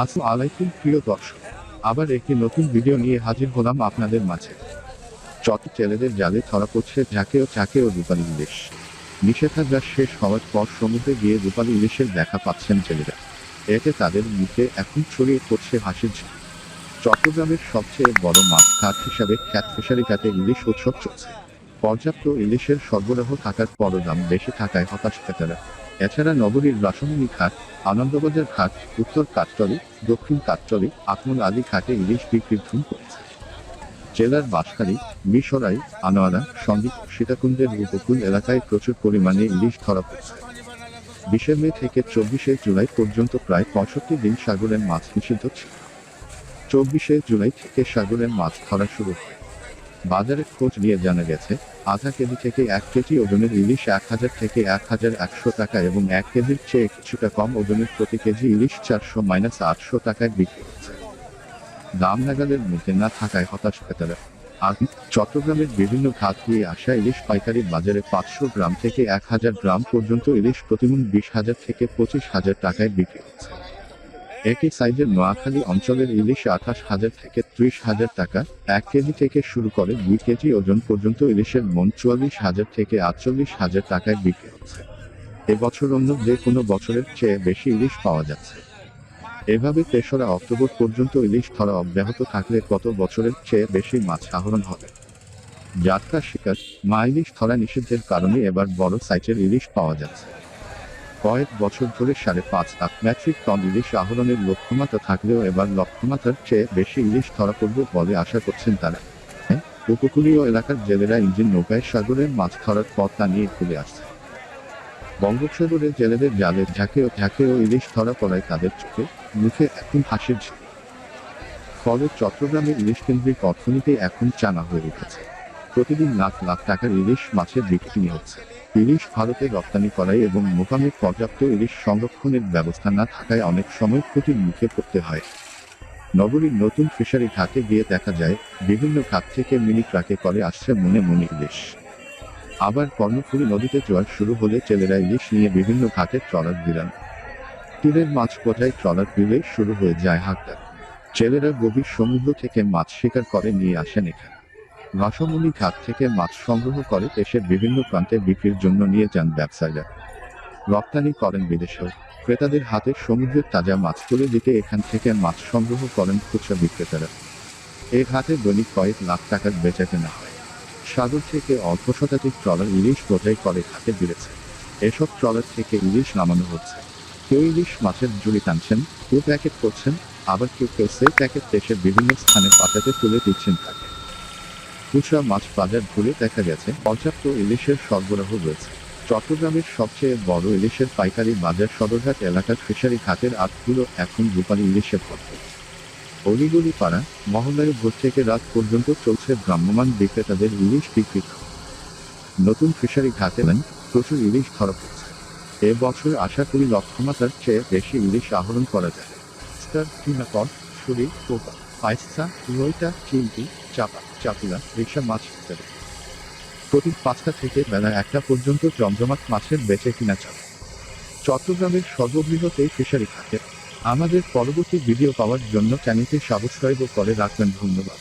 আসসালামু আলাইকুম, প্রিয় দর্শক। আবার একটি নতুন ভিডিও নিয়ে হাজির হলাম আপনাদের মাঝে। চট ছেলেদের জালে ধরা পড়ছে ঝাঁকে ও চাকে ও রূপালী ইলিশ। নিষেধাজ্ঞা শেষ হওয়ার পর সমুদ্রে গিয়ে রূপালী ইলিশের দেখা পাচ্ছেন ছেলেরা। এতে তাদের মুখে এখন ছড়িয়ে পড়ছে হাসির চট্টগ্রামের সবচেয়ে বড় মাছ খাত হিসাবে খ্যাত ফিশারি কাটে ইলিশ উৎসব চলছে। পর্যাপ্ত ইলিশের সরবরাহ থাকার পরও দাম বেশি থাকায় হতাশ ক্রেতারা। এছাড়া নগরীর রাসমণি ঘাট, আনন্দবাজার ঘাট, উত্তর কাঠতলি দক্ষিণ কাঠতলি আকমল আলী ঘাটে ইলিশ বিক্রির ধুম পড়েছে। জেলার বাঁশখালী, মিশরাই, আনোয়ারা, সন্দ্বীপ, সীতাকুণ্ডের উপকূল এলাকায় প্রচুর পরিমাণে ইলিশ ধরা পড়ছে। বিশে মে থেকে চব্বিশে জুলাই পর্যন্ত প্রায় পঁয়ষট্টি দিন সাগরের মাছ নিষিদ্ধ ছিল। চব্বিশে জুলাই থেকে সাগরের মাছ ধরা শুরু হয়। বাজারে খোঁজ নিয়ে জানা গেছে, আধা কেজি থেকে এক কেজি ওজনের ইলিশ এক হাজার থেকে এক হাজার একশো টাকা এবং এক কেজির চেয়ে কিছুটা কম ওজনের প্রতি কেজি ইলিশ চারশো মাইনাস আটশো টাকায় বিক্রি হচ্ছে। দাম নাগালের মধ্যে না থাকায় হতাশ ক্রেতারা। আর চট্টগ্রামের বিভিন্ন ঘাট দিয়ে আসা ইলিশ পাইকারি বাজারে পাঁচশো গ্রাম থেকে এক হাজার গ্রাম পর্যন্ত ইলিশ প্রতিমন বিশ হাজার থেকে পঁচিশ হাজার টাকায় বিক্রি হচ্ছে। একই সাইজের নোয়াখালী অঞ্চলের ইলিশ আঠাশ হাজার থেকে ত্রিশ হাজার টাকা, এক কেজি থেকে শুরু করে দুই কেজি ওজন পর্যন্ত ইলিশের মন চুয়াল্লিশ হাজার থেকে আটচল্লিশ হাজার টাকায় বিক্রি হচ্ছে। এবছর অন্য যে কোনো বছরের চেয়ে বেশি ইলিশ পাওয়া যাচ্ছে। এভাবে তেসরা অক্টোবর পর্যন্ত ইলিশ ধরা অব্যাহত থাকলে গত বছরের চেয়ে বেশি মাছ আহরণ হবে? জাতকা শিকার, মা ইলিশ ধরা নিষিদ্ধের কারণে এবার বড় সাইজের ইলিশ পাওয়া যাচ্ছে। কয়েক বছর ধরে সাড়ে পাঁচ লাখ মেট্রিক টন ইলিশ আহরণের লক্ষ্যমাত্রা থাকলেও এবার লক্ষ্যমাত্রার চেয়ে বেশি ইলিশ ধরা পড়বে বলে আশা করছেন তারা। হ্যাঁ, উপকূলীয় এলাকার জেলেরা ইঞ্জিন নৌকায় সাগরের মাছ ধরার পথ নিয়ে খুলে আসছে। বঙ্গোপসাগরে জেলেদের জালের ঝাঁকে ও ঝাঁকে ও ইলিশ ধরা পড়ায় তাদের চোখে মুখে এখন হাসির ফলে চট্টগ্রামে ইলিশ কেন্দ্রিক অর্থনীতি এখন চানা হয়ে উঠেছে। প্রতিদিন লাখ লাখ টাকার ইলিশ মাছের বিক্রি হচ্ছে। ইলিশ ভারতে রপ্তানি করায় এবং মোকামে পর্যাপ্ত ইলিশ সংরক্ষণের ব্যবস্থা না থাকায় অনেক সময় ক্ষতির মুখে পড়তে হয়। নগরীর নতুন ফিশারি ঘাটে গিয়ে দেখা যায়, বিভিন্ন ঘাট থেকে মিনি ট্রাকে করে আসছে মনে মনে ইলিশ। আবার কর্ণফুলী নদীতে জোয়ার শুরু হলে ছেলেরা ইলিশ নিয়ে বিভিন্ন ঘাটে ট্রলার দিলেন তীরের মাছ বোঝাই ট্রলার দিলে শুরু হয়ে যায় হাটটা ছেলেরা গভীর সমুদ্র থেকে মাছ শিকার করে নিয়ে আসেন এখানে। রসমণি ঘাট থেকে মাছ সংগ্রহ করে দেশের বিভিন্ন প্রান্তে বিক্রির জন্য নিয়ে যান ব্যবসায়ীরা। রপ্তানি করেন বিদেশেও। ক্রেতাদের হাতে সমুদ্রের তাজা মাছ তুলে দিতে এখান থেকে মাছ সংগ্রহ করেন খুচরা বিক্রেতারা। এ ঘাটে দৈনিক কয়েক লাখ টাকার বেচা কেনা হয়। সাগর থেকে অল্প শতাধিক ট্রলার ইলিশ বোঝাই করে ঘাটে বিড়েছে এসব ট্রলার থেকে ইলিশ নামানো হচ্ছে। কেউ ইলিশ মাছের জুড়ি টানছেন, কেউ প্যাকেট করছেন, আবার কেউ কেউ সেই প্যাকেট দেশের বিভিন্ন স্থানে পাঠাতে তুলে দিচ্ছেন তাকে। খুচরা মাছ বাজার ঘুরে দেখা গেছে, পর্যাপ্ত ইলিশের সরবরাহ রয়েছে। চট্টগ্রামের সবচেয়ে বড় ইলিশের পাইকারি বাজার সদরঘাট এলাকার ফিশারি ঘাটের আটগুলো এখন রূপালী ইলিশে ভর্তি অলিগলি পাড়া মহল্লায় ভোর থেকে রাত পর্যন্ত চলছে ভ্রাম্যমাণ বিক্রেতাদের ইলিশ বিক্রি নতুন ফিশারি ঘাটে নেন প্রচুর ইলিশ ধরা পড়ছে। এ বছর আশা করি লক্ষ্যমাত্রার চেয়ে বেশি ইলিশ আহরণ করা যায়। স্টার টিনাকট ছুরি পোকা পাইসা রইটা চিলটি চাপা, চাপুলা রিক্সা মাছ ইত্যাদি। প্রতি পাঁচটা থেকে বেলা একটা পর্যন্ত জমজমাট মাছের বেচে কিনা চলে। চট্টগ্রামের সর্ববৃহৎ এই ফিশারি থাকে আমাদের পরবর্তী ভিডিও পাওয়ার জন্য চ্যানেলটি সাবস্ক্রাইব করে রাখবেন ধন্যবাদ।